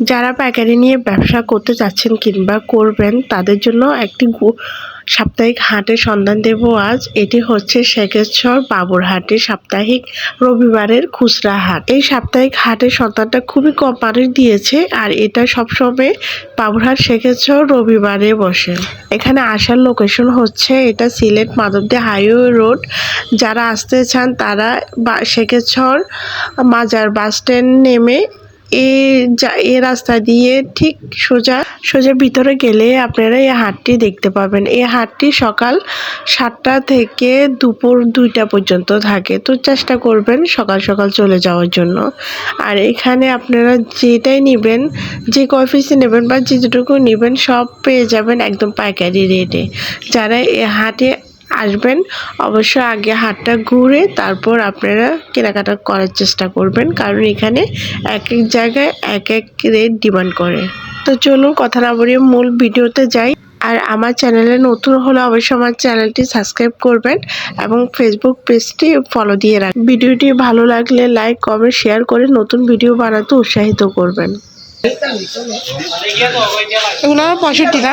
যারা পাইকারি নিয়ে ব্যবসা করতে চাচ্ছেন কিংবা করবেন, তাদের জন্য একটি সাপ্তাহিক হাটের সন্ধান দেব আজ। এটি হচ্ছে শেখেশ্বর বাবুরহাটের সাপ্তাহিক রবিবারের খুচরা হাট। এই সাপ্তাহিক হাটের সন্ধানটা খুবই কম মানুষ দিয়েছে আর এটা সবসময় বাবুরহাট শেখেশ্বর রবিবারে বসে। এখানে আসার লোকেশন হচ্ছে এটা সিলেট মাধবদী হাইওয়ে রোড। যারা আসতে চান তারা শেখেশ্বর মাজার বাস স্ট্যান্ড নেমে এ যা, এ রাস্তা দিয়ে ঠিক সোজা সোজা ভিতরে গেলে আপনারা এই হাটটি দেখতে পাবেন। এই হাটটি সকাল সাতটা থেকে দুপুর দুইটা পর্যন্ত থাকে। তো চেষ্টা করবেন সকাল সকাল চলে যাওয়ার জন্য। আর এখানে আপনারা যেটাই নেবেন, যে কয় পিসে নেবেন বা যেটুকু নেবেন সব পেয়ে যাবেন একদম পাইকারি রেটে। যারা এই হাটে আসবেন অবশ্যই আগে হাটটা ঘুরে তারপর আপনারা কেনাকাটা করার চেষ্টা করবেন, কারণ এখানে এক এক জায়গায় এক এক রেট ডিমান্ড করে। তো চলুন কথা না বলিয়ে মূল ভিডিওতে যাই। আর আমার চ্যানেলে নতুন হলে অবশ্যই আমার চ্যানেলটি সাবস্ক্রাইব করবেন এবং ফেসবুক পেজটি ফলো দিয়ে রাখবেন। ভিডিওটি ভালো লাগলে লাইক কমেন্ট শেয়ার করে নতুন ভিডিও বানাতে উৎসাহিত করবেন। এগুলো পঁয়ষট্টি না?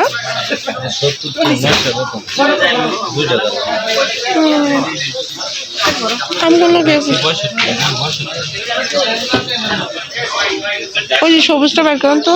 ওই যে সবুজটা বের করুন তো।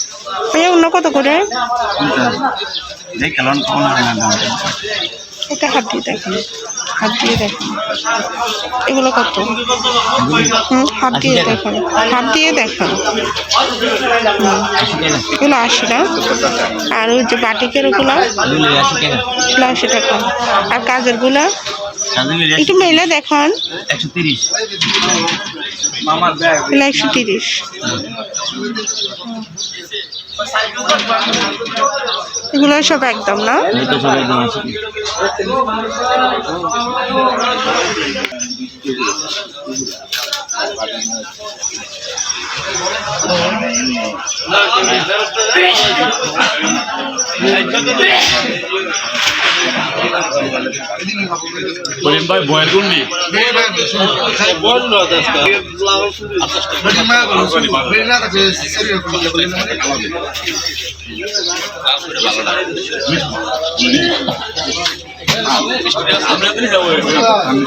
অন্য কত করে? এটা হাত দিয়ে দেখেন হাত দিয়ে দেখেন। এগুলো কত? হাত দিয়ে দেখেন হাত দিয়ে দেখেন। এগুলো আশি না? আর ওই যে বাটিকের ওগুলো? এগুলো আশি টাকা। আর কাজেরগুলা একটু মেলে দেখান। একশো তিরিশ। একশো তিরিশ। এগুলো সব একদম না? করিম ভাই বয়ের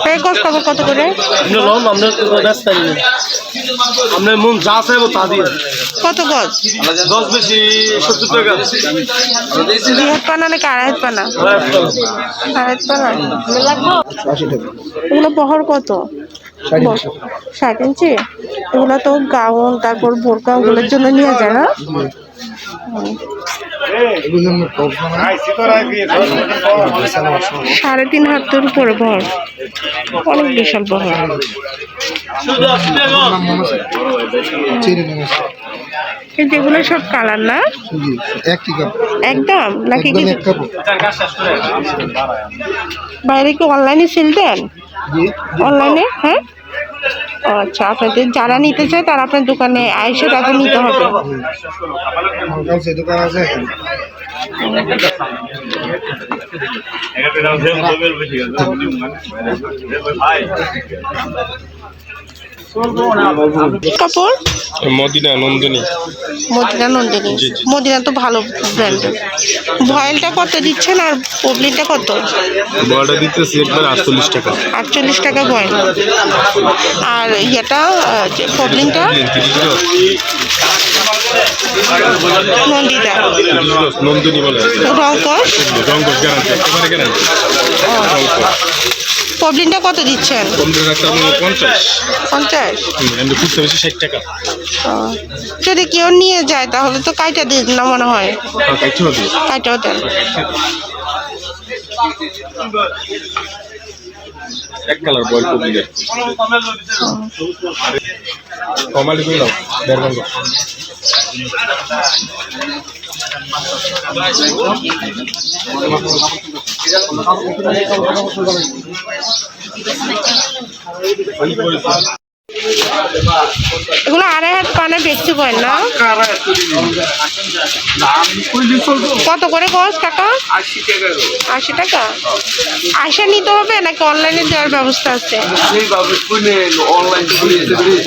এই কত করে? লম আমরা ব্যস্ত আমরা মন যা চাইব তা দিয়ে কত গজ? গজ বেশি সত্তর টাকা। দুই হাত পানা নাকি আড়াই হাত পানা। আড়াই হাত পানা এগুলো বহর কত? ষাট ইঞ্চি। এগুলো তো গাউন তারপর বোরকা ওগুলোর জন্য নিয়ে যায় না? সাড়ে তিন হাতের উপরে ভর। অনেক বিশাল বহর কিন্তু এগুলো সব কালার না? একদম? নাকি বাইরে কি অনলাইনে সেল দেন? অনলাইনে? হ্যাঁ? আচ্ছা আপনাদের যারা নিতে চায় তারা আপনার দোকানে আইসে তাদের নিতে হবে। আছে কাপড় মদিনা নন্দিনী। মদিনা নন্দিনী। মদিনা তো ভালো ব্র্যান্ড ভয়েলটা কত দিচ্ছেন আর পবলিনটা কত? বড়টা দিতেছি একবার আটচল্লিশ টাকা। আটচল্লিশ টাকা ভয়েল। আর ইয়েটা পবলিনটা? নন্দিতা। নন্দিনী বলে। রঙ্কশ রঙ্গস গ্যারান্টি একেবারে গ্যারান্টি। পবলিনটা কত দিচ্ছেন? পঞ্চাশ। টাকা। যদি কেউ নিয়ে যায় তাহলে তো কাইটা দিন না মনে হয়। হবে কাইটাও দেন। এক কালার বয়েল কপি কমালি করলাম দেড় ঘণ্টা এগুলো আড়াই হাত পানে বেচতে পারেন না? কত করে আশি টাকা আশি টাকা? আসে নিতে হবে নাকি অনলাইনে দেওয়ার ব্যবস্থা আছে?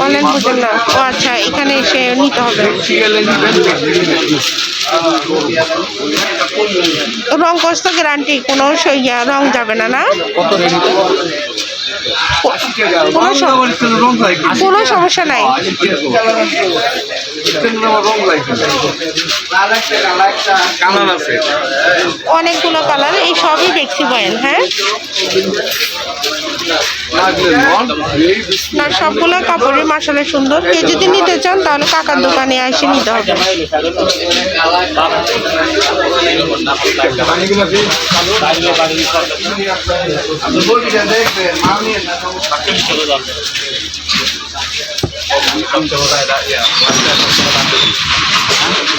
অনলাইন বুঝেন না। ও আচ্ছা এখানে এসে নিতে হবে। রং কষ্ট গ্যারান্টি কোনো সইয়া রং যাবে না না? কোনো সমস্যা নাই। অনেকগুলো কালার এই সবই দেখছি বয়েন হ্যাঁ? না সবগুলো কাপড়ের মাসালে সুন্দর। কেউ যদি নিতে চান তাহলে কাকার দোকানে এসে নিতে হবে।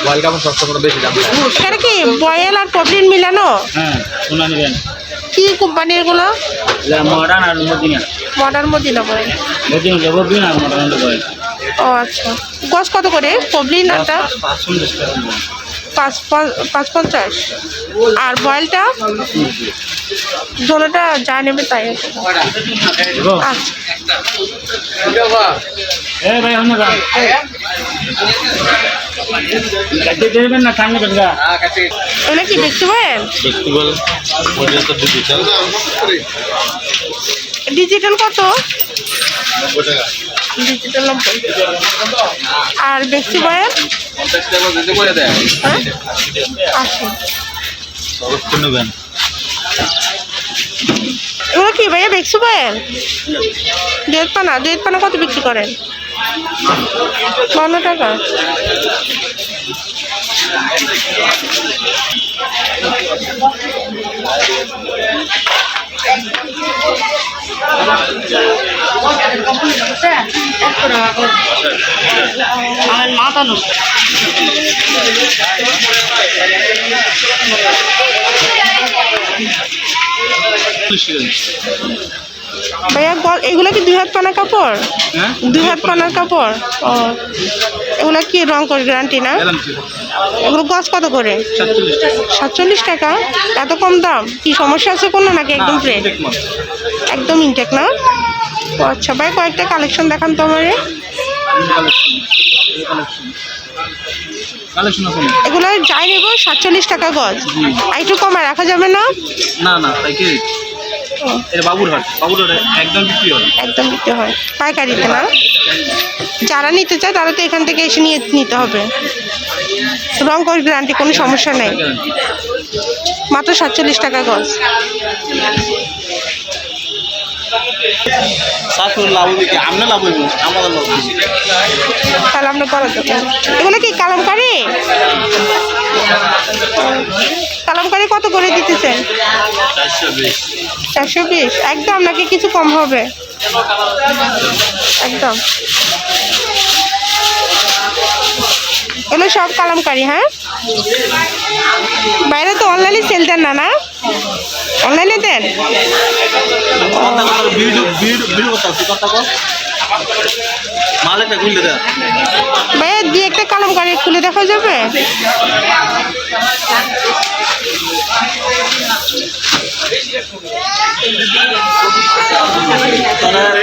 ওয়ার্ল্ড কাপের সস্তা বেশি দাম। এটা কি বয়েল আর পবলিন মিলানো? হ্যাঁ শোনা নেবেন। কি কোম্পানি এগুলো মডার্ন আর মদিনা। মডার্ন মদিনা বলে। মদিনা যাব দিন আর মডার্ন বয় ও আচ্ছা। গছ কত করে? পবলিন টাকা। পাঁচ পাঁচ- পাঁচ পঞ্চাশ। আর বয়েলটা দোনোটা যা নেবে তাই আছে। আচ্ছা। এ ভাই অন্য গান। কাটতে দেবেন না সামনে বেঙ্গা এগুলো কি দেখতে পারেন ডিজিটাল ডিজিটাল কত? ডিজিটাল নব্বই আর দেয় হ্যাঁ? সর্বোচ্চ এগুলো কি ভাইয়া দেখতে পারেন দুয়ের পানা পানা কত বিক্রি করেন? বান্ন টাকা। আমার মাথা ভাইয়া এগুলো কি দুই হাত পানা কাপড়? হ্যাঁ দুই হাত পানার কাপড়। ও এগুলো কি রং করে গ্যারান্টি না এগুলো গছ কত করে? সাতচল্লিশ টাকা। এত কম দাম? কি সমস্যা আছে কোনো নাকি একদম ফ্রেশ একদম ইনটেক না? আচ্ছা ভাই কয়েকটা কালেকশন দেখান তো আমারে। কালেকশন আছে না? এগুলো যাই নেব সাতচল্লিশ টাকা গজ। আর একটু কমে রাখা যাবে না? না না একদম বিক্রি হয়। একদম দিতে হয়। পাইকারিতে না? যারা নিতে চায়, তারা তো এখান থেকে এসে নিয়ে নিতে হবে। রং গজ গ্যারান্টি কোনো সমস্যা নেই। মাত্র সাতচল্লিশ টাকা গজ। তাহলে কি কালামকারি? কালামকারি কত করে দিতেছেন? চারশো বিশ। একদম নাকি কিছু কম হবে? একদম। এগুলো সব কালামকারি হ্যাঁ? বাইরে তো অনলাইনে সেল দেন না না? অনলাইনে দেন? ভাই দিয়ে একটা কালামকারি খুলে দেখা যাবে?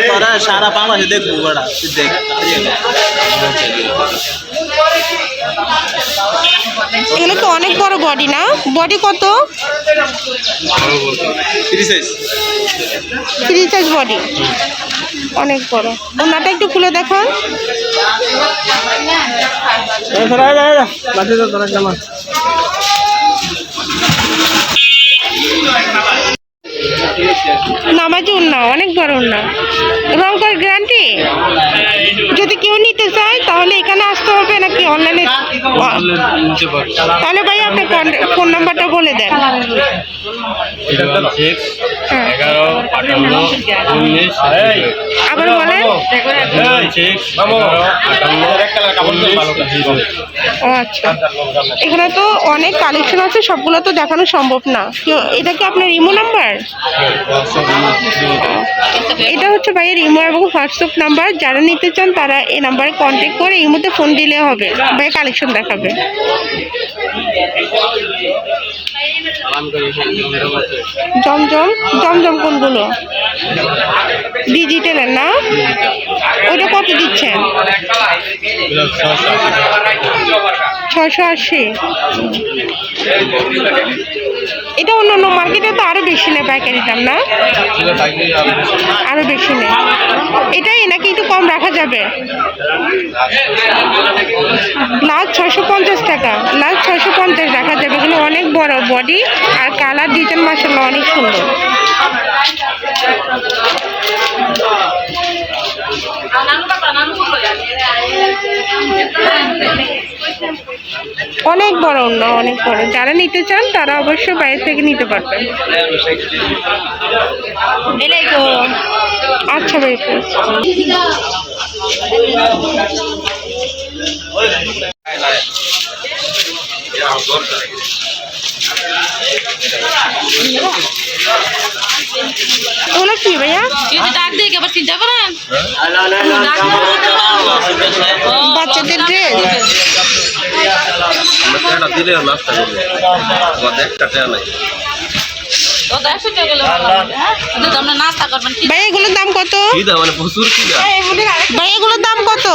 তোরা সারা বাংলাদেশে দেখব তুই দেখ এগুলো তো অনেক বড় বডি না বডি কত থ্রি সাইজ বডি অনেক বড় ওনাটা একটু খুলে দেখান কেমন নামাজি উন্না, অনেক বড় উন্না। রং কর গ্যারান্টি যদি কেউ নিতে চায়, তাহলে এখানে আসতে হবে নাকি অনলাইনে তাহলে ভাই আপনার ফোন নাম্বারটা বলে দেন। হ্যাঁ। আবার বলেন। ও আচ্ছা। এখানে তো অনেক কালেকশন আছে, সবগুলো তো দেখানো সম্ভব না। এটা কি আপনার ইমো নাম্বার এটা হচ্ছে ভাইয়ের ইমো এবং হোয়াটসঅ্যাপ নাম্বার। যারা নিতে চান তারা এই নাম্বারে কন্ট্যাক্ট করে ইমোতে ফোন দিলে হবে। ভাই কালেকশন দেখাবে। জমজম? জমজম কোনগুলো? ডিজিটালের না? ওইটা কত দিচ্ছেন? ছশো আশি। এটা অন্য অন্য মার্কেটে তো আরও বেশি নেয় পাইকারি দাম, না? আরও বেশি নেয়। এটাই নাকি একটু কম রাখা যাবে? লাস্ট ছয়শো পঞ্চাশ টাকা। লাস্ট ছয়শো পঞ্চাশ রাখা যাবে এগুলো অনেক বড় বডি আর কালার ডিজাইন মাসাল্লাহ অনেক সুন্দর। অনেক বড় অন্য অনেক বড়। যারা নিতে চান তারা অবশ্যই বাইরে থেকে নিতে পারবেন। এলাই তো। আচ্ছা ভাই ওগুলো কি ভাইয়া? ডাক বাচ্চাদের ড্রেস দিলে নাস্তা করবে একটা টাকা নাই। তো একশো টাকা গেলে ভালো হবে, হ্যাঁ? যদি আপনি নাস্তা করবেন কি ভাই এগুলোর দাম কত? মানে দাম? ভাই এগুলোর দাম কত।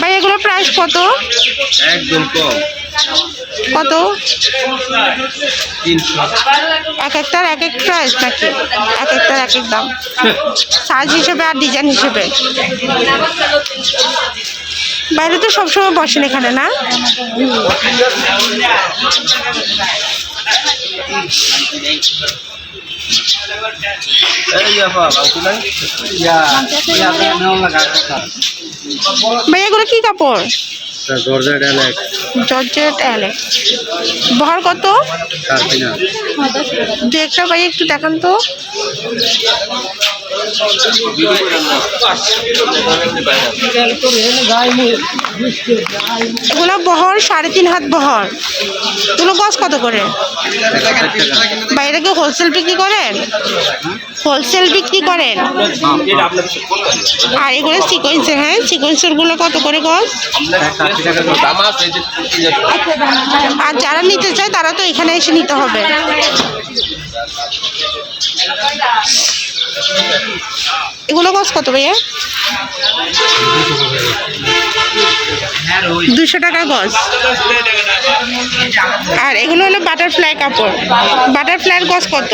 ভাই এগুলোর প্রাইস কত? একদম কম। কত? এক একটার এক এক প্রাইস নাকি? এক একটার এক এক দাম। সাইজ হিসেবে আর ডিজাইন হিসেবে? বাইরে তো সবসময় বসেন এখানে না? ভাই এগুলো কি কাপড়? জর্জেট বহর কত? দু একটা ভাই একটু দেখান তো। এগুলো বহর সাড়ে তিন হাত বহর। এগুলো গছ কত করে? বাইরে কি হোলসেল বিক্রি করেন? হোলসেল বিক্রি করেন? আর এগুলো সিকোয়েন্সের হ্যাঁ সিকোয়েন্সেরগুলো কত করে গছ আর যারা নিতে চায় তারা তো এখানে এসে নিতে হবে। এগুলো গছ কত ভাইয়া? দুশো টাকা গজ। আর এগুলো হলো বাটারফ্লাই কাপড়। বাটারফ্লাইয়ের গজ কত?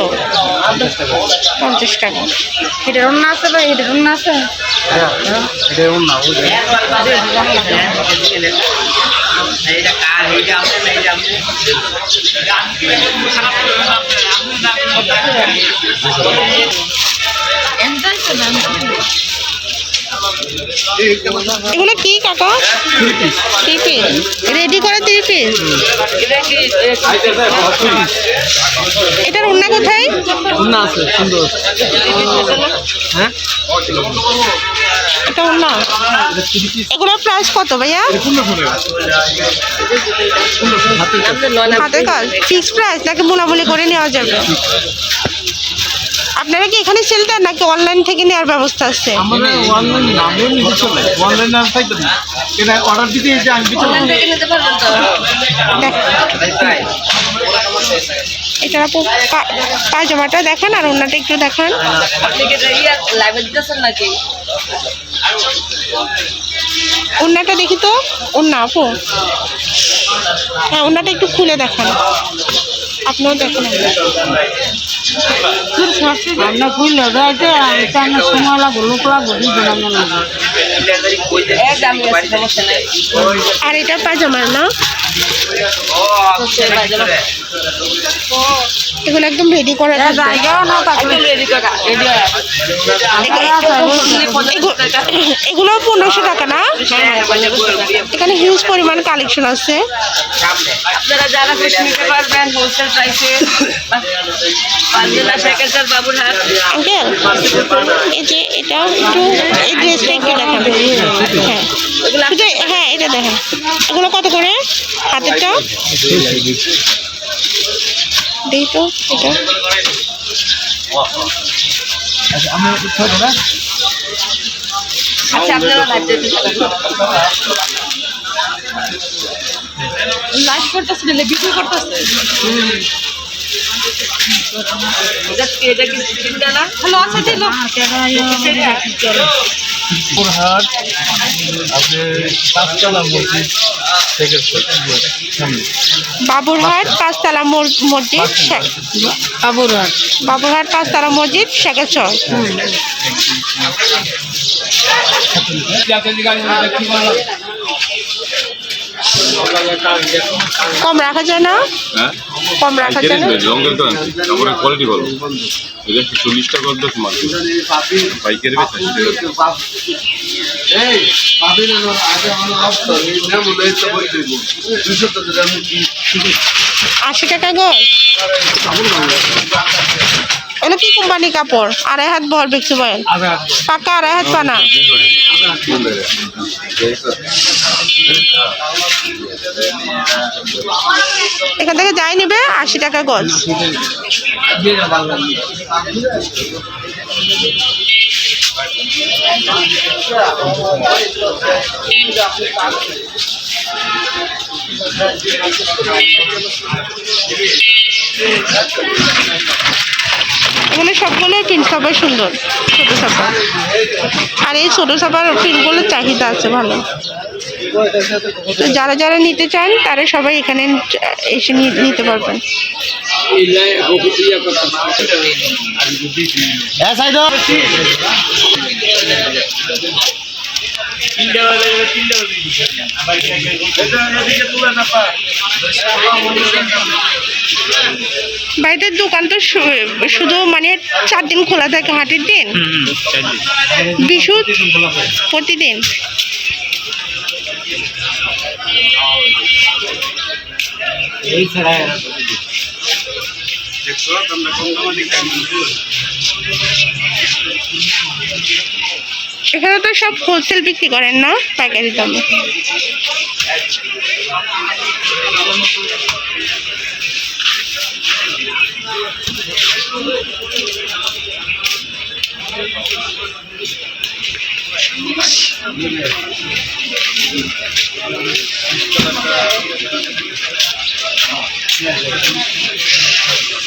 পঞ্চাশ টাকা। এটার অন্য আছে ভাই এটার অন্য আছে? দাম এগুলো কি কাকা? Three piece. রেডি করে থ্রি পিস? এটার অন্য কোথায়? না আছে সুন্দর। হ্যাঁ? এটা অন্য এগুলোর প্রাইস কত ভাইয়া? হাতের কাজ। ফিক্স প্রাইস নাকি বুনাবুনি করে নেওয়া যাবে? আপনারা কি এখানে সেল দেন নাকি অনলাইন থেকে নেওয়ার ব্যবস্থা আছে? আমরা অনলাইন না আমরা নিজে চলে। অনলাইন না থাকতে না? এটা অর্ডার দিতে এই যে আমি বিচলে অনলাইন থেকে নিতে পারবেন তো? এটা আপু পা- পায়জামাটা দেখান আর অন্যটা একটু দেখান। আপনি কি লাইভে দিতেছেন নাকি? অন্যটা দেখি তো। অন্য আপু। হ্যাঁ অন্যটা একটু খুলে দেখান। আপনিও দেখেন। আমরা খুললে যাইতে টাইমে সময় লাগবো লোক লাগবো দুজন আমরা আর এটা পাজামার না? এগুলো একদম রেডি করা এগুলো পনেরোশো টাকা না? এখানে হিউজ পরিমাণ কালেকশন আছে। আপনারা যারা খুশি নিতে পারবেন হোলসেল প্রাইসে আঙ্কেল এই যে এটা একটু এই ড্রেসটা একটু হ্যাঁ। হ্যাঁ এটা দেখেন এগুলো কত করে? হাতেরটা দেই তো এটা আচ্ছা আপনারা লাইভ দেখতে লাইভ করতেছে ভিডিও করতেছে এটা কি না? হ্যালো আচ্ছা দিল পুরহাট আপনি পাঁচতলা মসজিদ থেকে বাবুরহাট পাঁচতলা মসজিদ বাবুরহাট। বাবুরহাট পাঁচতলা মসজিদ শেখেচর কম রাখা যায় না? হ্যাঁ? কম রাখা যায় না? লঙ্গের তো তারপরে কোয়ালিটি ভালো এটা চল্লিশ টাকা আমার দুশো কি? আশি টাকা গজ? এটা কি কোম্পানি কাপড়? আড়াই হাত ভর বিক্রি করেন? পাকা আড়াই হাত পানা এখান থেকে যাই নেবে, আশি টাকা গজ। এগুলো সবগুলো প্রিন্ট সবাই সুন্দর, ছোট সাপা আর এই ছোট সাপার প্রিন্টগুলোর চাহিদা আছে ভালো। তো যারা যারা নিতে চান তারা সবাই এখানে এসে নিতে পারবেন। বাড়িতে দোকান তো শু- শুধু মানে চার দিন খোলা থাকে হাটের দিন? বিশু প্রতিদিন? এখানে তো সব হোলসেল বিক্রি করেন না? পাইকারি দামে।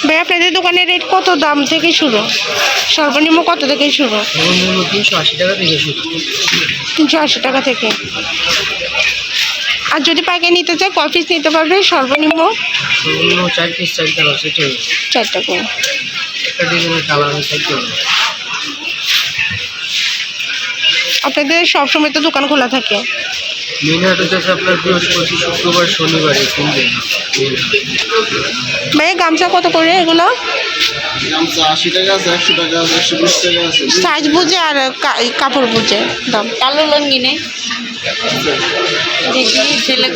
ভাই আপনাদের দোকানের রেট কত? দাম থেকে শুরু। সর্বনিম্ন কত থেকে শুরু? তিনশো আশি টাকা থেকে তিনশো টাকা থেকে। আর যদি পাইকারি নিতে চায় ক পিস নিতে পারবে? সর্বনিম্ন? চার পিস চার একটা ডিজাইনের কালার আপনাদের সবসময় তো দোকান খোলা থাকে। মেন হাট হচ্ছে আপনার বৃহস্পতি শুক্রবার শনিবার এই তিন দিন। ভাই গামছা কত করে এগুলো? গামছা আশি টাকা আছে একশো টাকা আছে একশো বিশ টাকা আছে। সাইজ বুঝে আর কাপড় বুঝে দাম। কালো লঙ্গি নেই। দেখি ছেলে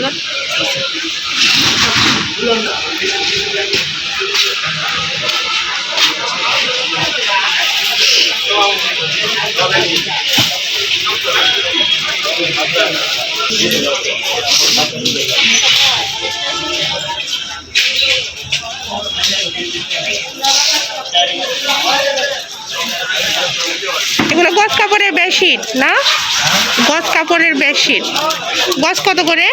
এগুলো গজ কাপড়ের বেডশিট না? গজ কাপড়ের বেডশিট। গজ কত করে?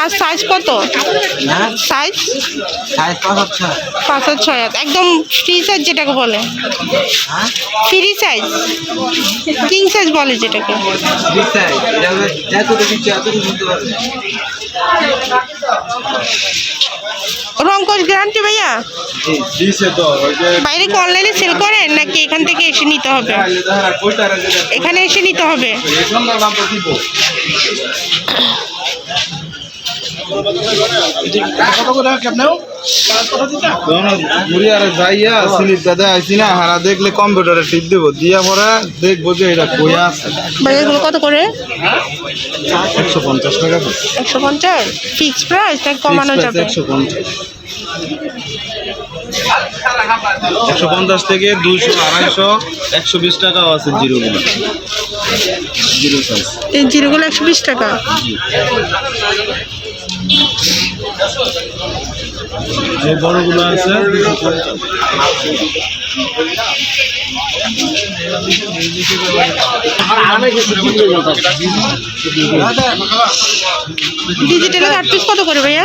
আর সাইজ কত? হ্যাঁ সাইজ সাইজ পাঁচ আচ্ছা পাঁচ আর ছয় একদম ফ্রি সাইজ যেটাকে বলে। হ্যাঁ? ফ্রি সাইজ কিং সাইজ বলে যেটাকে। রঙ্কশ গ্যারান্টি ভাইয়া? বাইরে কি অনলাইনে সেল করেন নাকি এখান থেকে এসে নিতে হবে? এখানে এসে নিতে হবে। ঘুরি আর যাইয়া স্লিপ দাদা আইছি না হারা দেখলে কম্পিউটারে টিপ দেব দিয়া পরে দেখব যে এটা কইয়া আছে এগুলো কত করে? একশো পঞ্চাশ। টাকা একশো পঞ্চাশ ফিক্স প্রাইস নাকি কমানো যাবে একশো পঞ্চাশ। একশো পঞ্চাশ থেকে দুইশো আড়াইশো একশো বিশ টাকাও আছে জিরোগুলো। জিরো সাইজ এই জিরোগুলো একশো বিশ টাকা। এই বড়গুলো আছে ডিজিটালের আট কত করে ভাইয়া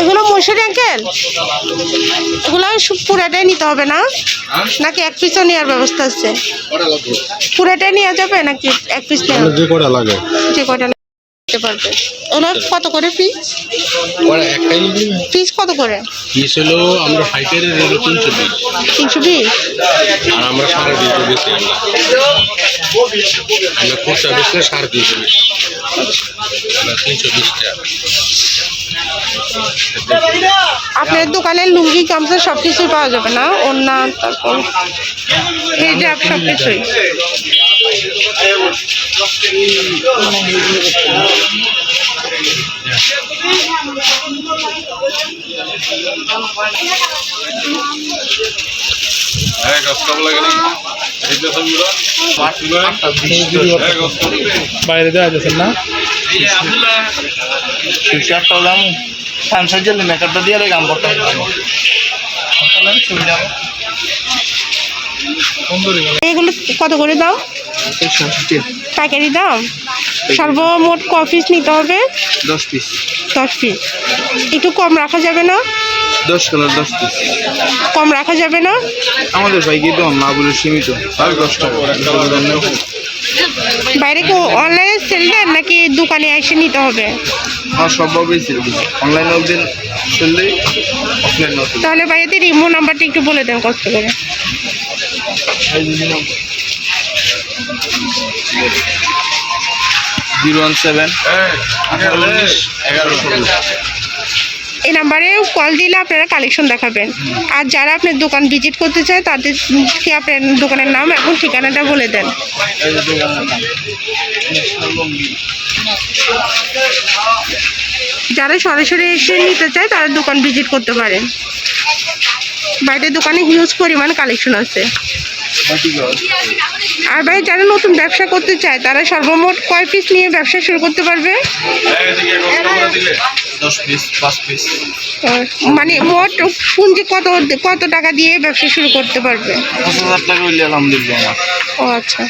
এগুলো মশুরি আঙ্কেল এগুলো পুরাটাই নিতে হবে না? নাকি এক পিসও নেওয়ার ব্যবস্থা আছে? পুরাটাই নেওয়া যাবে নাকি এক পিস নেওয়া যে কটা লাগে? যে কয়টা নিতে পারবে। ওগুলো কত করে একটাই পিস কত করে? পিস হলো আমরা ফাইটারের হলো তিনশো বিশ। তিনশো বিশ? আর আমরা সাড়ে দুইশো বেশি আমরা আমরা খুচরা বেশি সাড়ে দুইশো বেশি। আমরা তিনশো বিশ টাকা। আপনার দোকানের লুঙ্গি গামছা সব কিছুই পাওয়া যাবে না? অন্য তারপর হিজাব সব কিছুই হ্যাঁ লাগে নি হ্যাঁ বাইরে দেওয়া যাচ্ছে না। চারটা দাম সানসার জন্য মেকআপটা দিয়ে গাম করতে এগুলো কত করে দাম পাইকারি দাম সর্বমোট ক পিস নিতে হবে? দশ পিস দশ পিস একটু কম রাখা যাবে না? দশ কালার দশ পিস কম রাখা যাবে না? আমাদের ভাই কিন্তু না বলে সীমিত। আর দশ টাকা বাইরে কি অনলাইনে সেল দেন নাকি দোকানে এসে নিতে হবে? আমার সবভাবেই সেল দিই। অনলাইন দিন সেল দিই অফলাইন তাহলে বাইরেতে রিমো নাম্বারটা একটু বলে দেন কষ্ট করে। Zero one seven. এগারো এই নাম্বারে কল দিলে আপনারা কালেকশন দেখাবেন। আর যারা আপনার দোকান ভিজিট করতে চায় তাদেরকে আপনার দোকানের নাম এবং ঠিকানাটা বলে দেন। যারা সরাসরি এসে নিতে চায় তারা দোকান ভিজিট করতে পারেন। বাইরের দোকানে হিউজ পরিমাণ কালেকশন আছে। আর ভাই যারা নতুন ব্যবসা করতে চায় তারা সর্বমোট কয় পিস নিয়ে ব্যবসা শুরু করতে পারবে? মানে মোট পুঁজি কত কত টাকা দিয়ে ব্যবসা শুরু করতে পারবে? ও আচ্ছা।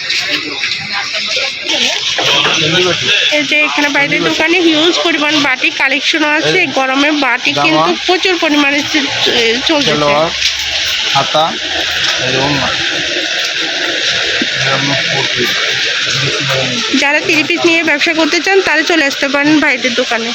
এই যে এখানে বাইরের দোকানে হিউজ পরিমাণ বাটি কালেকশনও আছে। গরমে বাটি কিন্তু প্রচুর পরিমাণে চলছে। হাতা যারা থ্রি পিস নিয়ে ব্যবসা করতে চান তারা চলে আসতে পারেন ভাইদের দোকানে।